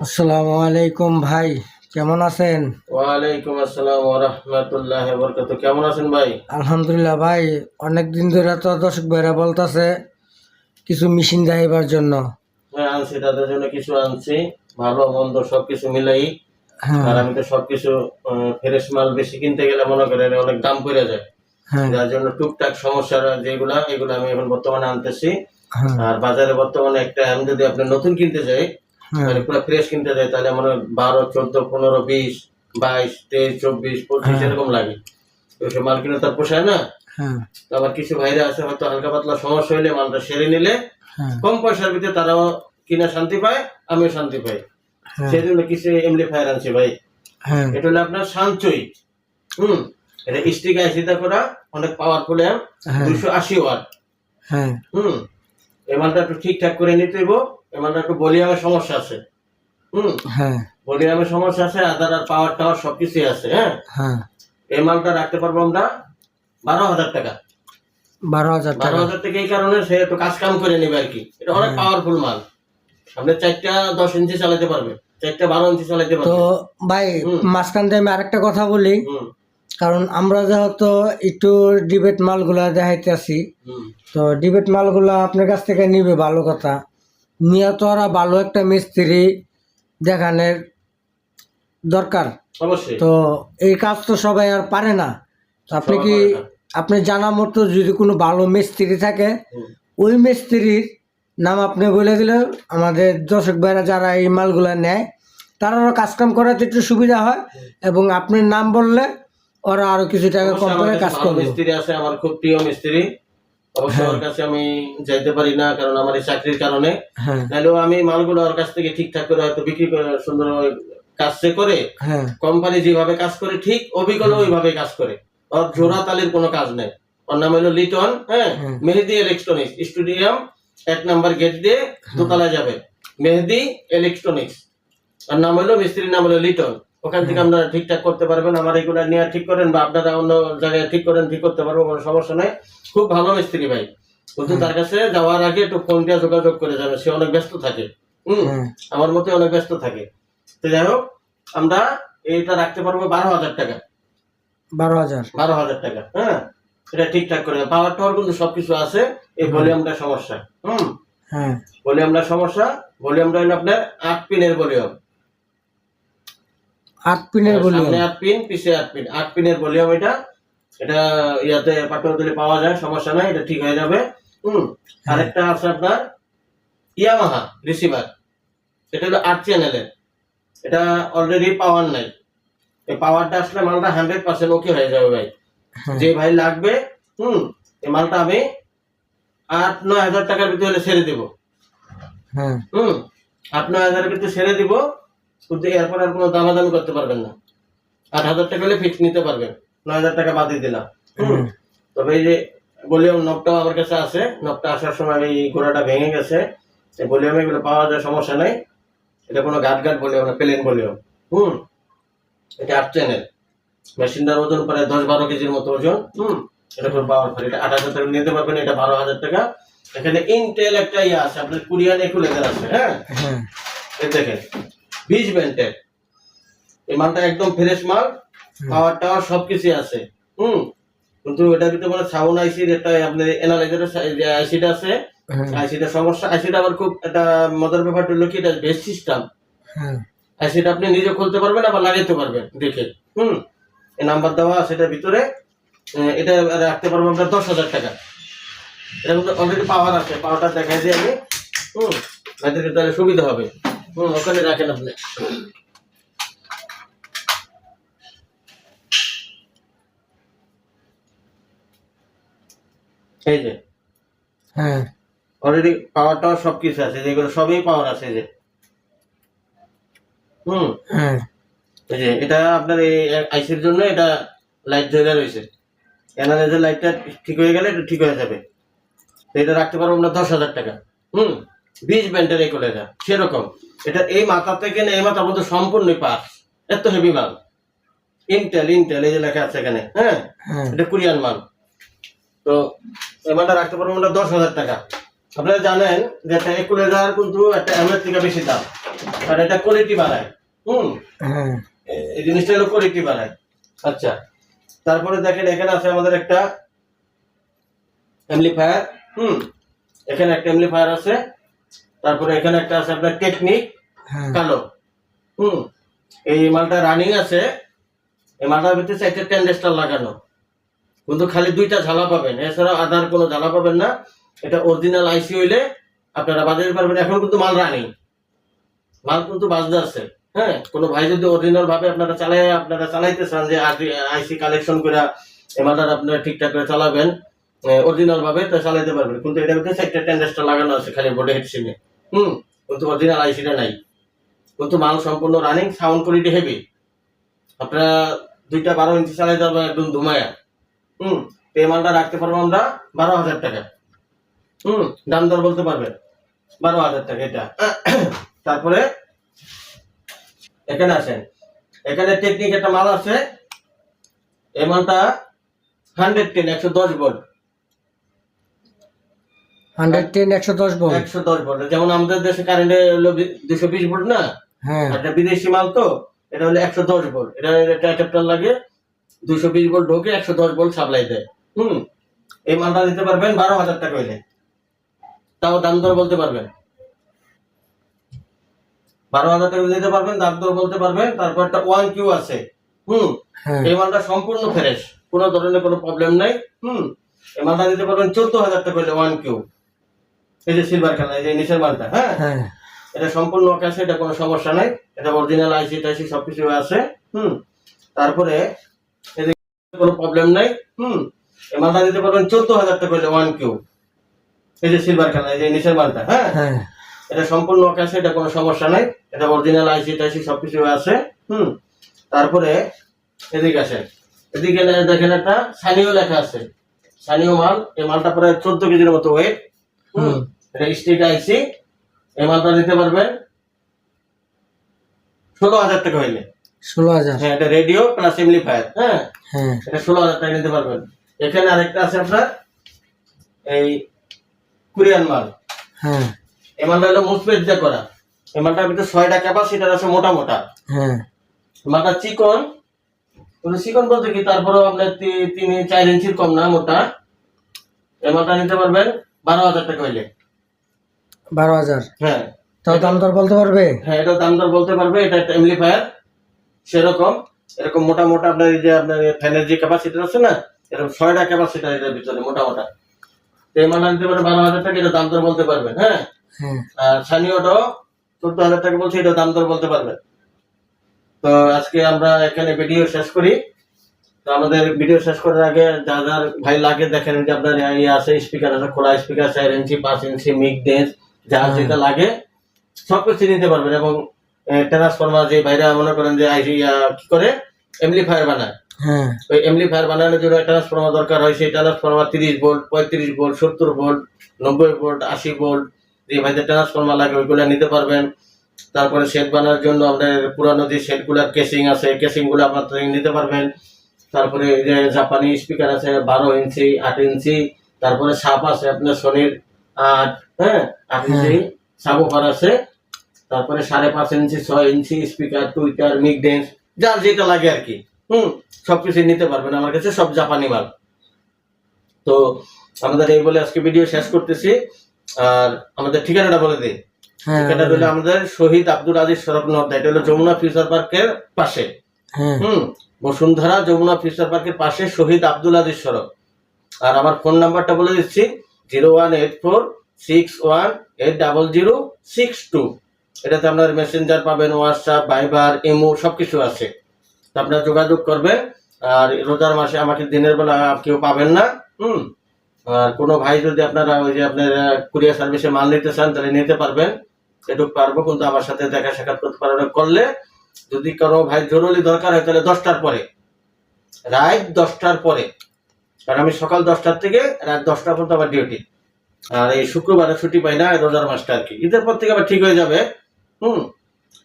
আসসালামু আলাইকুম ভাই কেমন আছেন? ওয়ালাইকুম আসসালাম রাহমাতুল্লাহি ওয়া বারাকাতুহু। কেমন আছেন ভাই? আলহামদুলিল্লাহ ভাই অনেক দিন ধরে তো দর্শক ভাইরা বলতেছে কিছু মেশিন দেখাইবার জন্য। হ্যাঁ আনছি তাদের জন্য কিছু আনছি ভালো মন্দ সবকিছু মিলাই। হ্যাঁ। আর আমি তো সবকিছু ফ্রেশ মাল বেশি কিনতে গেলে মনে করেন অনেক দাম পড়ে যায়। হ্যাঁ। যার জন্য টুকটাক সমস্যা যেগুলা এগুলো আমি এখন বর্তমানে আনতেছি। হ্যাঁ। আর বাজারে বর্তমানে একটা আমি যদি আপনি নতুন কিনতে যাই হ্যাঁ মানে পুরো ফ্রেশ কিনতে যাই তাহলে মনে বারো চোদ্দ পনেরো বিশ বাইশ তেইশ চব্বিশ পঁচিশ হ্যাঁ। এরকম লাগে। ওইসব মাল কিনে তার পোষায় না? হ্যাঁ। আবার কিছু ভাইরা আছে হয়তো হালকা পাতলা সমস্যা হইলে মালটা সেরে নিলে কম পয়সার ভিতরে তারাও কিনা শান্তি পায় আমিও শান্তি পাই। সেই জন্য কিছু এমপ্লিফায়ার আনছি ভাই। এটা হলো আপনার সাঞ্চই হুম? এটা স্টিক আইসিটা করা অনেক পাওয়ারফুল হ্যাঁ। দুশো আশি ওয়াট। হুম? এই মালটা একটু ঠিকঠাক করে নিতে হইব। মালটা একটু বলিয়ামের সমস্যা আছে। হুম? হ্যাঁ। বলিয়ামের সমস্যা আছে আদার আর পাওয়ার টাওয়ার সবকিছুই আছে হ্যাঁ? হ্যাঁ। এই মালটা রাখতে পারব আমরা বারো হাজার টাকা। বারো হাজার বারো হাজার টাকা এই কারণে সে একটু কাজ কাম করে নেবে আর কি। এটা অনেক পাওয়ারফুল মাল। আপনি চারটা দশ ইঞ্চি চালাতে পারবে চারটা বারো ইঞ্চি চালাতে তো পারবে। ভাই মাঝখান দিয়ে আমি আরেকটা কথা বলি। কারণ আমরা যেহেতু একটু ডিবেট মালগুলা দেখাইতেছি হুম। তো ডিবেট মালগুলা আপনার কাছ থেকে নিবে ভালো কথা। নিয়ে তো ওরা ভালো একটা মিস্ত্রি দেখানোর দরকার। অবশ্যই। তো এই কাজ তো সবাই আর পারে না। তো আপনি কি। আপনি জানা মতো যদি কোনো ভালো মিস্ত্রি থাকে ওই মিস্ত্রির নাম আপনি বলে দিলে আমাদের দর্শক ভাইরা যারা এই মালগুলা নেয় তারারও কাজকাম করাতে একটু সুবিধা হয় এবং আপনার নাম বললে ওরা আরও কিছু টাকা কম করে কাজ করবে। মিস্ত্রি আছে আমার খুব প্রিয় মিস্ত্রি। অবশ্যই হ্যাঁ। ওর কাছে আমি যাইতে পারি না কারণ আমার এই চাকরির কারণে। হ্যাঁ। আমি মালগুলো ওর কাছ থেকে ঠিকঠাক করে হয়তো বিক্রি করে সুন্দর কাজ সে করে হ্যাঁ। কোম্পানি যেভাবে কাজ করে ঠিক অবিকল ওইভাবে কাজ করে। ওর জোড়া তালির কোনো কাজ নেই। ওর নাম হলো লিটন হ্যাঁ। মেহেদি ইলেকট্রনিক্স স্টুডিয়াম এক নাম্বার গেট দিয়ে দোতলায় যাবে। মেহেদি ইলেকট্রনিক্স আর নাম হলো মিস্ত্রির নাম হলো লিটন। ওখান থেকে আপনারা ঠিকঠাক করতে পারবেন আমার এগুলো নিয়ে ঠিক করেন বা আপনারা অন্য জায়গায় ঠিক করেন ঠিক করতে পারব কোনো সমস্যা নাই। খুব ভালো মিস্ত্রি ভাই। কিন্তু তার কাছে যাওয়ার আগে একটু ফোন দিয়ে যোগাযোগ করে যাবে সে অনেক ব্যস্ত থাকে। হুম হ্যাঁ আমার মতে অনেক ব্যস্ত থাকে। তো যাই হোক আমরা এইটা রাখতে পারব বারো হাজার টাকা। বারো হাজার। বারো হাজার টাকা হ্যাঁ? এটা ঠিকঠাক করে পাওয়ার টাওয়ার কিন্তু সবকিছু আছে এই ভলিউমটা সমস্যা হুম? হ্যাঁ। ভলিউমটা সমস্যা ভলিউমটা হলো আপনার আট পিনের ভলিউম আট পিনের বলি সামনে আট পিন পিছে আট পিন। আট পিনের ভলিউম এটা। এটা ইয়াতে পাট্টলে পাওয়া যায় সমস্যা নাই এটা ঠিক হয়ে যাবে। হুম আরেকটা আছে আপনার ইয়ামাহা রিসিভার। এটা হলো আট চ্যানেলের। এটা অলরেডি পাওয়ার নাই। এই পাওয়ারটা আসলে মালটা হান্ড্রেড পার্সেন্ট ওকে হয়ে যাবে ভাই। হ্যাঁ। যে ভাই লাগবে হুম এই মালটা আমি আট নয় হাজার টাকার ভিতরে ছেড়ে দিব। হ্যাঁ। হুম আট নয় হাজারের ভিতরে ছেড়ে দিব। কিন্তু এরপর আর কোনো দামাদামি করতে পারবেন না। আট হাজার টাকা হলে ফিক্স নিতে পারবেন। নয় হাজার টাকা বাদ দিয়ে দিলাম। তবে এই যে ভলিউম নবটাও আমার কাছে আছে। নবটা আসার সময় এই গোড়াটা ভেঙে গেছে। এই ভলিউমে এগুলো পাওয়া যায় সমস্যা নাই। এটা কোনো গাট গাট ভলিউম না প্লেন ভলিউম হুম? এটা আট চ্যানেল মেশিনটার ওজন প্রায় দশ বারো কেজির মতো ওজন। হুম? এটা কোনো পাওয়ার ফল এটা আট হাজার টাকা নিতে পারবেন এটা বারো হাজার টাকা। এখানে ইনটেল একটা ইয়ে আছে আপনার কুরিয়ান একুলেজার আছে হ্যাঁ? হ্যাঁ। দেখেন। বীজ ব্যান্ডের এই মালটা একদম ফ্রেশ মাল পাওয়ার টাওয়ার সবকিছু আছে। হুম? কিন্তু এটার ভিতরে মানে সাউন্ড আইসির একটা আপনার এনালাইজারের আইসিটা আছে হ্যাঁ। আইসিটা সমস্যা আইসিটা আবার খুব একটা মজার ব্যাপারটা হলো কি এটা বেস্ট সিস্টেম হ্যাঁ। আইসিটা আপনি নিজে খুলতে পারবেন আবার লাগাইতে পারবেন দেখে। হুম? এই নাম্বার দেওয়া এটার ভিতরে। এটা রাখতে পারব আমরা দশ হাজার টাকা। এটা কিন্তু অলরেডি পাওয়ার আছে পাওয়ারটা দেখাই দিই আমি। হুম? তাহলে সুবিধা হবে। হুম ওখানে রাখেন আপনি। এই যে হ্যাঁ। অলরেডি পাওয়ার টাওয়ার সব কিছু আছে যেগুলো সবই পাওয়ার আছে এই যে। হুম। হ্যাঁ। এই যে এটা আপনার এই আইসির জন্য এটা লাইট জ্বলে রয়েছে। এনালাইজার লাইটটা ঠিক হয়ে গেলে এটা ঠিক হয়ে যাবে। এটা রাখতে পারব আমরা দশ হাজার টাকা। হুম। বিশ ব্যান্ডের এই কোলেটা সেরকম। এটা এই মাথা থেকে না এই মাথা পর্যন্ত সম্পূর্ণই পাস। এত হেভি মাল। ইন্টেল ইন্টেল এই যে লেখা আছে এখানে হ্যাঁ? হ্যাঁ। এটা কোরিয়ান মাল। তো এই মালটা রাখতে পারব আমরা দশ হাজার টাকা। আপনারা জানেন যে একটা একুলেজার কিন্তু একটা এমএর থেকে বেশি দাম। কারণ এটা কোয়ালিটি বাড়ায়। হুম? হ্যাঁ। এই জিনিসটা হলো কোয়ালিটি বাড়ায়। আচ্ছা। তারপরে দেখেন এখানে আছে আমাদের একটা অ্যাম্পলিফায়ার হুম? এখানে একটা অ্যাম্পলিফায়ার আছে। তারপরে এখানে একটা আছে আপনার টেকনিক হ্যাঁ। কালো। হুম এই মালটা রানিং আছে এই মালটার ভিতরে চারটে টেন্ডেস্টার লাগানো। কিন্তু খালি দুইটা ঝালা পাবেন এছাড়া আদার কোনো ঝালা পাবেন না। এটা অরিজিনাল আইসি হইলে আপনারা বাজারে পারবেন এখন কিন্তু মাল রানিং মাল কিন্তু বাজতে আছে হ্যাঁ কোনো ভাই যদি অরিজিনাল ভাবে আপনারা চালাই আপনারা চালাইতে চান যে আইসি কালেকশন করে এই মালটা আপনারা ঠিকঠাক করে চালাবেন অরিজিনাল ভাবে তা চালাইতে পারবেন। কিন্তু এটার ভিতরে চারটে টেন্ডেস্টার লাগানো আছে খালি বোর্ডে হেডসিনে হুম, কিন্তু অরিজিনাল আইসিটা নাই। কিন্তু মাল সম্পূর্ণ রানিং সাউন্ড কোয়ালিটি হেভি আপনারা দুইটা বারো ইঞ্চি চালাই যাবে একদম ধুমায়া। হুম, তো এই মালটা রাখতে পারব আমরা বারো হাজার টাকা। হুম, দাম দর বলতে পারবেন। বারো হাজার টাকা এটা। তারপরে এখানে আসেন। এখানে টেকনিক একটা মাল আছে। এই মালটা হান্ড্রেড টেন একশো দশ ভোল্ট হান্ড্রেড টেন একশো দশ বল। একশো দশ ভোল্ট যেমন আমাদের দেশে কারেন্টে হলো দুশো বিশ ভোল্ট না? হ্যাঁ। একটা বিদেশি মাল তো এটা হলো একশো দশ ভোল্ট এটা অ্যাডাপ্টার লাগে দুশো বিশ ভোল্ট ঢোকে একশো দশ ভোল্ট সাপ্লাই দেয়। হুম? এই মালটা দিতে পারবেন বারো হাজার টাকা হইলে। তাও দাম দর বলতে পারবেন। বারো হাজার টাকা দিতে পারবেন দাম দর বলতে পারবেন। তারপর একটা ওয়ান কিউ আছে। হুম? হ্যাঁ। এই মালটা সম্পূর্ণ ফ্রেশ কোনো ধরনের কোনো প্রবলেম নাই। হুম? এই মালটা দিতে পারবেন চোদ্দ হাজার টাকা হইলে ওয়ান কিউ এই যে সিলভার কালার এই যে নিচের মালটা হ্যাঁ? হ্যাঁ। এটা সম্পূর্ণ আছে এটা কোনো সমস্যা নাই। এটা অরিজিনাল আইসি টাইসি সবকিছু আছে হুম? তারপরে এদিকে কোনো প্রবলেম নাই হুম? এই মালটা দিতে পারবেন চোদ্দ হাজার টাকা হইলে ওয়ান কিউ এই যে সিলভার কালার এই যে নিচের মালটা হ্যাঁ? হ্যাঁ। এটা সম্পূর্ণ আছে এটা কোনো সমস্যা নাই। এটা অরিজিনাল আইসি টাইসি সবকিছু আছে হুম? তারপরে এদিকে আসেন। এদিকে দেখেন একটা সানিও লেখা আছে। সানিও মাল এই মালটা প্রায় চোদ্দ কেজির মতো ওয়েট হুম। এটা স্টিক আইসি এই মালটা নিতে পারবেন। ষোলো হাজার টাকা হইলে। ষোলো হাজার। হ্যাঁ এটা রেডিও প্লাস এমপ্লিফায়ার হ্যাঁ? হ্যাঁ। এটা ষোলো হাজার টাকা নিতে পারবেন। এখানে আরেকটা আছে আপনার এই কোরিয়ান মাল। হ্যাঁ। এই মালটা হলো মুসপেট দিয়ে করা। এই মালটার ভিতরে ছয়টা ক্যাপাসিটার আছে মোটা মোটা হ্যাঁ। মালটা চিকন। কিন্তু চিকন বলতে কি তারপরেও আপনার তিন চার ইঞ্চির কম না মোটা। এই মালটা নিতে পারবেন বারো হাজার টাকা হইলে। বারো হাজার। হ্যাঁ। তাও দাম দর বলতে পারবে? হ্যাঁ এটা দাম দর বলতে পারবে। এটা একটা এমপ্লিফায়ার সেরকম। এরকম মোটা মোটা আপনার এই যে আপনার ফ্যানের যে ক্যাপাসিটি আছে না এরকম ছয়টা ক্যাপাসিটার এটার ভিতরে মোটা মোটা। এই মালটা নিতে পারে বারো হাজার টাকা এটা দাম দর বলতে পারবেন হ্যাঁ? হ্যাঁ। আর সানিওটাও চোদ্দ হাজার টাকা বলছে এটা দাম দর বলতে পারবেন তো আজকে আমরা এখানে ভিডিও শেষ করি। তো আমাদের ভিডিও শেষ করার আগে যা যার ভাই লাগে দেখেন যে আপনার ইয়ে আছে স্পিকার আছে খোলা স্পিকার চার ইঞ্চি পাঁচ ইঞ্চি মিক ডেন্স যা হ্যাঁ। যেটা লাগে সব কিছু নিতে পারবেন এবং ট্রান্সফরমার যে ভাইরা মনে করেন যে আই কি করে? এমপ্লিফায়ার বানায়। হ্যাঁ। ওই এমপ্লিফায়ার বানানোর জন্য ট্রান্সফরমার দরকার হয় সেই ট্রান্সফরমার তিরিশ ভোল্ট পঁয়ত্রিশ ভোল্ট সত্তর ভোল্ট নব্বই ভোল্ট আশি ভোল্ট যে ভাইদের ট্রান্সফরমার লাগে ওইগুলো নিতে পারবেন। তারপরে শেড বানানোর জন্য আপনার পুরানো যে শেডগুলোর কেসিং আছে কেসিংগুলো আপনার নিতে পারবেন। তারপরে যে জাপানি স্পিকার আছে বারো ইঞ্চি আট ইঞ্চি তারপরে সাপ আছে আপনার সোনির আট হ্যাঁ? সাবুফার আছে তারপরে সাড়ে পাঁচ ইঞ্চি ছয় ইঞ্চি স্পিকার টুইটার মিক ডেন্স যার যেটা লাগে আর কি। হুম? সবকিছু নিতে পারবেন আমার কাছে সব জাপানি মাল। তো আমাদের এই বলে আজকে ভিডিও শেষ করতেছি। আর আমাদের ঠিকানাটা বলে দিই। হ্যাঁ ঠিকানাটা হলো আমাদের শহীদ আব্দুল আজিজ সড়ক নর্দা এটা হলো যমুনা ফিউচার পার্কের পাশে। হ্যাঁ। হুম? বসুন্ধরা যমুনা ফিউচার পার্কের পাশে শহীদ আব্দুল আজিজ সড়ক। আর আমার ফোন নাম্বারটা বলে দিচ্ছি। Zero one eight four six one eight double zero six two. এটাতে আপনার মেসেঞ্জার পাবেন হোয়াটসঅ্যাপ ভাইবার ইমো সবকিছু আছে। তো আপনারা যোগাযোগ করবেন, আর রোজার মাসে আমাকে দিনের বেলা কেউ পাবেন না, হুম। আর কোনো ভাই যদি আপনারা ওই যে আপনার কুরিয়ার সার্ভিসে মাল নিতে চান, তাহলে নিতে পারবেন। এটুকু পারব, কিন্তু আমার সাথে দেখা সাক্ষাৎ করতে পারবেন করলে যদি কোনো ভাই জরুরি দরকার হয়, তাহলে দশটার পরে। রাত দশটার পরে। কারণ আমি সকাল দশটার থেকে রাত দশটা পর্যন্ত আমার ডিউটি আর এই শুক্রবারে ছুটি পাই না রোজার মাসটা আর কি। ঈদের পর থেকে আবার ঠিক হয়ে যাবে। হুম?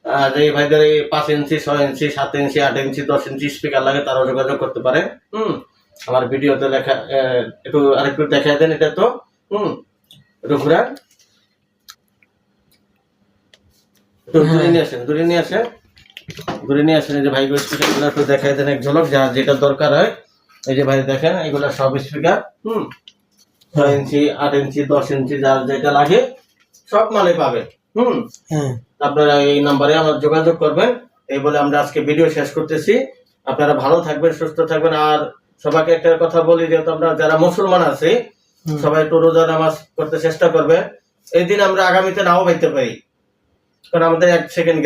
আর এই ভাইদের এই পাঁচ ইঞ্চি ছয় ইঞ্চি সাত ইঞ্চি আট ইঞ্চি দশ ইঞ্চি স্পিকার লাগে তারাও যোগাযোগ করতে পারে। হুম? আমার ভিডিওতে লেখা আহ, একটু আরেকটু দেখা দেন এটা তো। হুম? একটু ঘুরান দূরে নিয়ে আসেন দূরে নিয়ে আসেন। দূরে নিয়ে আসেন এই যে ভাই স্পিকারগুলো একটু দেখাই দেন এক ঝলক যা যেটা দরকার হয়। এই যে ভাই দেখেন এগুলো সব স্পিকার হুম। ছয় ইঞ্চি আট ইঞ্চি দশ ইঞ্চি যার যেটা লাগে সব মালে পাবেন। হুম। হ্যাঁ। আপনারা এই নাম্বারে আমার যোগাযোগ করবেন। এই বলে আমরা আজকে ভিডিও শেষ করতেছি। আপনারা ভালো থাকবেন সুস্থ থাকবেন। আর সবাইকে একটা কথা বলি যেহেতু আমরা যারা মুসলমান আছে সবাই একটু রোজা নামাজ করতে চেষ্টা করবে এই দিন আমরা আগামীতে নাও পাইতে পারি। কারণ আমাদের এক সেকেন্ড